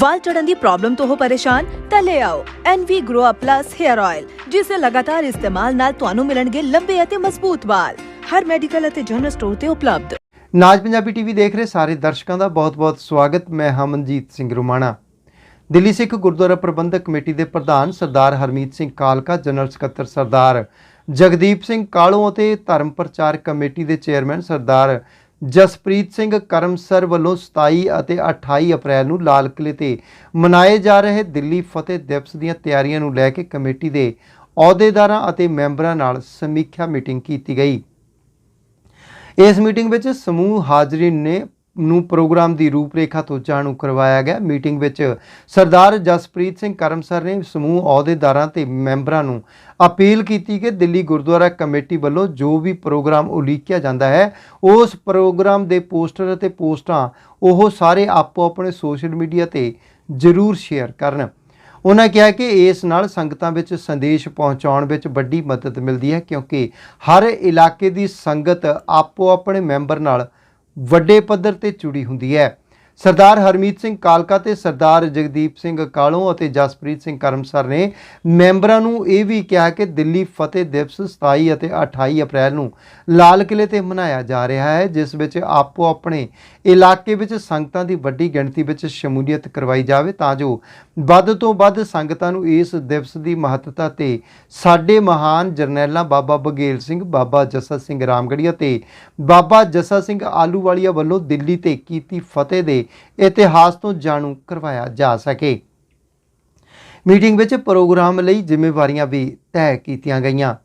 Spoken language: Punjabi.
ਵਾਲ ਝੜਨ ਦੀ ਪ੍ਰੋਬਲਮ ਤੋਂ ਹੋ ਪਰੇਸ਼ਾਨ, ਤਾਂ ਲੈ ਆਓ NV Grow Up Plus Hair Oil ਜਿਸ ਦੇ ਲਗਾਤਾਰ ਇਸਤੇਮਾਲ ਨਾਲ ਤੁਹਾਨੂੰ ਮਿਲਣਗੇ ਲੰਬੇ ਅਤੇ ਮਜ਼ਬੂਤ ਵਾਲ। ਹਰ ਮੈਡੀਕਲ ਅਤੇ ਜਨਰਲ ਸਟੋਰ ਤੇ ਉਪਲਬਧ। ਨਾਜ ਪੰਜਾਬੀ ਟੀਵੀ ਦੇਖ ਰਹੇ ਸਾਰੇ ਦਰਸ਼ਕਾਂ ਦਾ ਬਹੁਤ-ਬਹੁਤ ਸਵਾਗਤ। ਮੈਂ ਹਮਨਜੀਤ ਸਿੰਘ ਰੁਮਾਣਾ। ਦਿੱਲੀ ਸਿੱਖ ਗੁਰਦੁਆਰਾ ਪ੍ਰਬੰਧਕ ਕਮੇਟੀ ਦੇ ਪ੍ਰਧਾਨ ਸਰਦਾਰ ਹਰਮੀਤ ਸਿੰਘ ਕਾਲਕਾ ਜਨਰਲ ਸਕੱਤਰ ਸਰਦਾਰ ਜਗਦੀਪ ਸਿੰਘ ਕਾਲੋ ਅਤੇ ਧਰਮ ਪ੍ਰਚਾਰ ਕਮੇਟੀ ਦੇ ਚੇਅਰਮੈਨ ਸਰਦਾਰ ਜਸਪ੍ਰੀਤ ਸਿੰਘ ਕਰਮਸਰ ਵੱਲੋਂ 27 ਅਤੇ 28 ਅਪ੍ਰੈਲ ਨੂੰ ਲਾਲ ਕਿਲੇ ਤੇ ਮਨਾਏ ਜਾ ਰਹੇ ਦਿੱਲੀ ਫਤਿਹ ਦਿਵਸ ਦੀਆਂ ਤਿਆਰੀਆਂ ਨੂੰ ਲੈ ਕੇ ਕਮੇਟੀ ਦੇ ਅਹੁਦੇਦਾਰਾਂ ਅਤੇ ਮੈਂਬਰਾਂ ਨਾਲ ਸਮੀਖਿਆ ਮੀਟਿੰਗ ਕੀਤੀ ਗਈ। ਇਸ ਮੀਟਿੰਗ ਵਿੱਚ ਸਮੂਹ ਹਾਜ਼ਰੀਨ ਨੇ ਨੂੰ ਪ੍ਰੋਗਰਾਮ ਦੀ ਰੂਪਰੇਖਾ ਤੋਂ ਜਾਣੂ ਕਰਵਾਇਆ ਗਿਆ। ਮੀਟਿੰਗ ਵਿੱਚ ਸਰਦਾਰ ਜਸਪ੍ਰੀਤ ਸਿੰਘ ਕਰਮਸਰ ਨੇ ਸਮੂਹ ਅਹੁਦੇਦਾਰਾਂ ਤੇ ਮੈਂਬਰਾਂ ਨੂੰ ਅਪੀਲ ਕੀਤੀ ਕਿ ਦਿੱਲੀ ਗੁਰਦੁਆਰਾ ਕਮੇਟੀ ਵੱਲੋਂ ਜੋ ਵੀ ਪ੍ਰੋਗਰਾਮ ਉਲੀਕਿਆ ਜਾਂਦਾ ਹੈ, ਉਸ ਪ੍ਰੋਗਰਾਮ ਦੇ ਪੋਸਟਰ ਅਤੇ ਪੋਸਟਾਂ ਉਹ ਸਾਰੇ ਆਪੋ ਆਪਣੇ ਸੋਸ਼ਲ ਮੀਡੀਆ ਤੇ ਜ਼ਰੂਰ ਸ਼ੇਅਰ ਕਰਨ। ਉਹਨਾਂ ਕਿਹਾ ਕਿ ਇਸ ਨਾਲ ਸੰਗਤਾਂ ਵਿੱਚ ਸੰਦੇਸ਼ ਪਹੁੰਚਾਉਣ ਵਿੱਚ ਵੱਡੀ ਮਦਦ ਮਿਲਦੀ ਹੈ ਕਿਉਂਕਿ ਹਰ ਇਲਾਕੇ ਦੀ ਸੰਗਤ ਆਪੋ ਆਪਣੇ ਮੈਂਬਰ ਨਾਲ ਵੱਡੇ ਪੱਧਰ ਤੇ ਜੁੜੀ ਹੁੰਦੀ ਹੈ। ਸਰਦਾਰ ਹਰਮੀਤ ਸਿੰਘ ਕਾਲਕਾ ਤੇ ਸਰਦਾਰ ਜਗਦੀਪ ਸਿੰਘ ਕਾਲੋਂ ਅਤੇ ਜਸਪ੍ਰੀਤ ਸਿੰਘ ਕਰਮਸਰ ਨੇ ਮੈਂਬਰਾਂ ਨੂੰ ਇਹ ਵੀ ਕਿਹਾ ਕਿ ਦਿੱਲੀ ਫਤਿਹ ਦਿਵਸ 27 ਅਤੇ 28 ਅਪ੍ਰੈਲ ਨੂੰ ਲਾਲ ਕਿਲੇ ਤੇ ਮਨਾਇਆ ਜਾ ਰਿਹਾ ਹੈ, ਜਿਸ ਵਿੱਚ ਆਪੋ ਆਪਣੇ ਇਲਾਕੇ ਵਿੱਚ ਸੰਗਤਾਂ ਦੀ ਵੱਡੀ ਗਿਣਤੀ ਵਿੱਚ ਸ਼ਮੂਲੀਅਤ ਕਰਵਾਈ ਜਾਵੇ ਤਾਂ ਜੋ ਵੱਧ ਤੋਂ ਵੱਧ ਸੰਗਤਾਂ ਨੂੰ ਇਸ ਦਿਵਸ ਦੀ ਮਹੱਤਤਾ ਤੇ ਸਾਡੇ ਮਹਾਨ ਜਰਨੈਲਾਂ ਬਾਬਾ ਬਗੇਲ ਸਿੰਘ, ਬਾਬਾ ਜੱਸਾ ਸਿੰਘ ਰਾਮਗੜੀਆ ਤੇ ਬਾਬਾ ਜੱਸਾ ਸਿੰਘ ਆਲੂਵਾਲੀਆ ਵੱਲੋਂ ਦਿੱਲੀ ਤੇ ਕੀਤੀ ਫਤਿਹ ਦੇ ਇਤਿਹਾਸ ਤੋਂ ਜਾਣੂ ਕਰਵਾਇਆ ਜਾ ਸਕੇ। ਮੀਟਿੰਗ ਵਿੱਚ ਪ੍ਰੋਗਰਾਮ ਲਈ ਜ਼ਿੰਮੇਵਾਰੀਆਂ ਵੀ ਤੈਅ ਕੀਤੀਆਂ ਗਈਆਂ।